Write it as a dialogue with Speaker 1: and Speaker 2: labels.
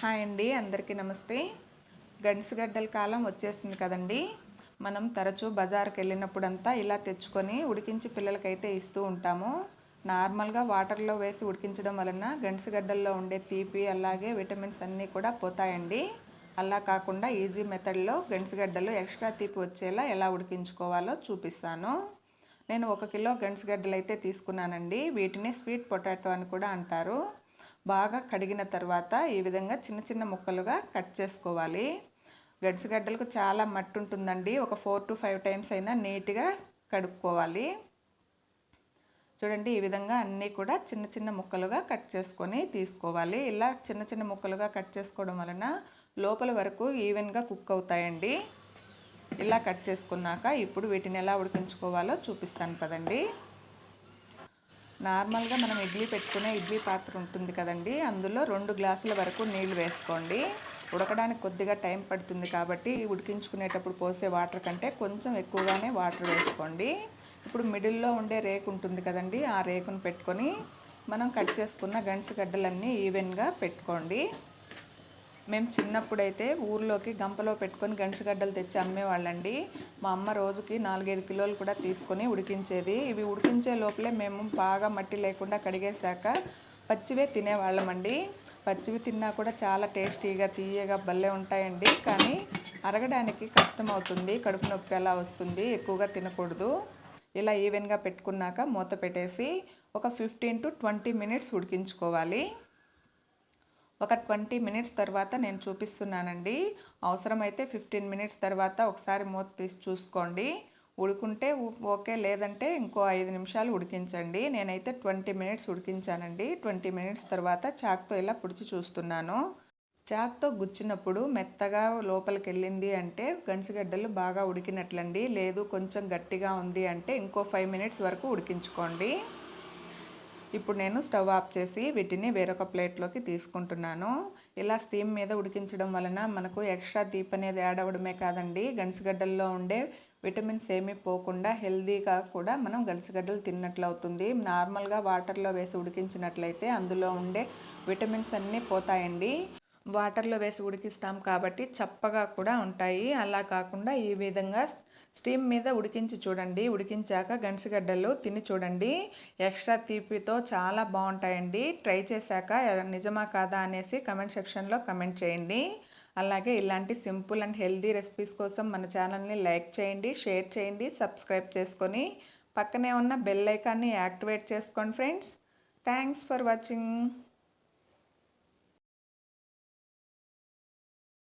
Speaker 1: hi అండి అందరికీ నమస్తే గడ్డల కాలం వచ్చేసింది కదండి మనం తరచూ బజార్కి వెళ్ళినప్పుడంతా ఇలా తెచ్చుకొని ఉడికించి పిల్లలకైతే ఇస్తూ ఉంటాము నార్మల్గా వాటర్లో వేసి ఉడికించడం వలన గడ్డల్లో ఉండే తీపి అలాగే విటమిన్స్ అన్నీ కూడా పోతాయండి అలా కాకుండా ఈజీ మెథడ్లో గడ్డలు ఎక్స్ట్రా తీపి వచ్చేలా ఎలా ఉడికించుకోవాలో చూపిస్తాను నేను ఒక కిలో గడ్డలు అయితే తీసుకున్నానండి వీటిని స్వీట్ పొటాటో అని కూడా అంటారు బాగా కడిగిన తర్వాత ఈ విధంగా చిన్న చిన్న ముక్కలుగా కట్ చేసుకోవాలి గడ్డలకు చాలా మట్టి ఉంటుందండి ఒక ఫోర్ టు ఫైవ్ టైమ్స్ అయినా నీట్గా కడుక్కోవాలి చూడండి ఈ విధంగా అన్నీ కూడా చిన్న చిన్న ముక్కలుగా కట్ చేసుకొని తీసుకోవాలి ఇలా చిన్న చిన్న ముక్కలుగా కట్ చేసుకోవడం వలన లోపల వరకు ఈవెన్గా కుక్ అవుతాయండి ఇలా కట్ చేసుకున్నాక ఇప్పుడు వీటిని ఎలా ఉడికించుకోవాలో చూపిస్తాను కదండి నార్మల్గా మనం ఇడ్లీ పెట్టుకునే ఇడ్లీ పాత్ర ఉంటుంది కదండి అందులో రెండు గ్లాసుల వరకు నీళ్లు వేసుకోండి ఉడకడానికి కొద్దిగా టైం పడుతుంది కాబట్టి ఉడికించుకునేటప్పుడు పోసే వాటర్ కంటే కొంచెం ఎక్కువగానే వాటర్ వేసుకోండి ఇప్పుడు మిడిల్లో ఉండే రేకు ఉంటుంది కదండి ఆ రేకును పెట్టుకొని మనం కట్ చేసుకున్న గడ్డలన్నీ ఈవెన్గా పెట్టుకోండి మేము చిన్నప్పుడైతే ఊర్లోకి గంపలో పెట్టుకొని గంచిగడ్డలు తెచ్చి అమ్మేవాళ్ళండి మా అమ్మ రోజుకి నాలుగైదు కిలోలు కూడా తీసుకొని ఉడికించేది ఇవి ఉడికించే లోపలే మేము బాగా మట్టి లేకుండా కడిగేశాక పచ్చివే తినేవాళ్ళమండి పచ్చివి తిన్నా కూడా చాలా టేస్టీగా తీయగా భలే ఉంటాయండి కానీ అరగడానికి కష్టం అవుతుంది కడుపు నొప్పి ఎలా వస్తుంది ఎక్కువగా తినకూడదు ఇలా ఈవెన్గా పెట్టుకున్నాక మూత పెట్టేసి ఒక ఫిఫ్టీన్ టు ట్వంటీ మినిట్స్ ఉడికించుకోవాలి ఒక ట్వంటీ మినిట్స్ తర్వాత నేను చూపిస్తున్నానండి అవసరమైతే ఫిఫ్టీన్ మినిట్స్ తర్వాత ఒకసారి మూత తీసి చూసుకోండి ఉడుకుంటే ఓకే లేదంటే ఇంకో ఐదు నిమిషాలు ఉడికించండి నేనైతే ట్వంటీ మినిట్స్ ఉడికించానండి ట్వంటీ మినిట్స్ తర్వాత చాక్తో ఇలా పుడిచి చూస్తున్నాను చాక్తో గుచ్చినప్పుడు మెత్తగా లోపలికి వెళ్ళింది అంటే గంచిగడ్డలు బాగా ఉడికినట్లండి లేదు కొంచెం గట్టిగా ఉంది అంటే ఇంకో ఫైవ్ మినిట్స్ వరకు ఉడికించుకోండి ఇప్పుడు నేను స్టవ్ ఆఫ్ చేసి వీటిని వేరొక ప్లేట్లోకి తీసుకుంటున్నాను ఇలా స్టీమ్ మీద ఉడికించడం వలన మనకు ఎక్స్ట్రా తీపి అనేది యాడ్ అవ్వడమే కాదండి గంచిగడ్డల్లో ఉండే విటమిన్స్ ఏమీ పోకుండా హెల్దీగా కూడా మనం గంచిగడ్డలు తిన్నట్లు అవుతుంది నార్మల్గా వాటర్లో వేసి ఉడికించినట్లయితే అందులో ఉండే విటమిన్స్ అన్నీ పోతాయండి వాటర్లో వేసి ఉడికిస్తాం కాబట్టి చప్పగా కూడా ఉంటాయి అలా కాకుండా ఈ విధంగా స్టీమ్ మీద ఉడికించి చూడండి ఉడికించాక గంసిగడ్డలు తిని చూడండి ఎక్స్ట్రా తీపితో చాలా బాగుంటాయండి ట్రై చేశాక నిజమా కాదా అనేసి కమెంట్ సెక్షన్లో కమెంట్ చేయండి అలాగే ఇలాంటి సింపుల్ అండ్ హెల్దీ రెసిపీస్ కోసం మన ఛానల్ని లైక్ చేయండి షేర్ చేయండి సబ్స్క్రైబ్ చేసుకొని పక్కనే ఉన్న బెల్ ఐకాన్ని యాక్టివేట్ చేసుకోండి ఫ్రెండ్స్ థ్యాంక్స్ ఫర్ వాచింగ్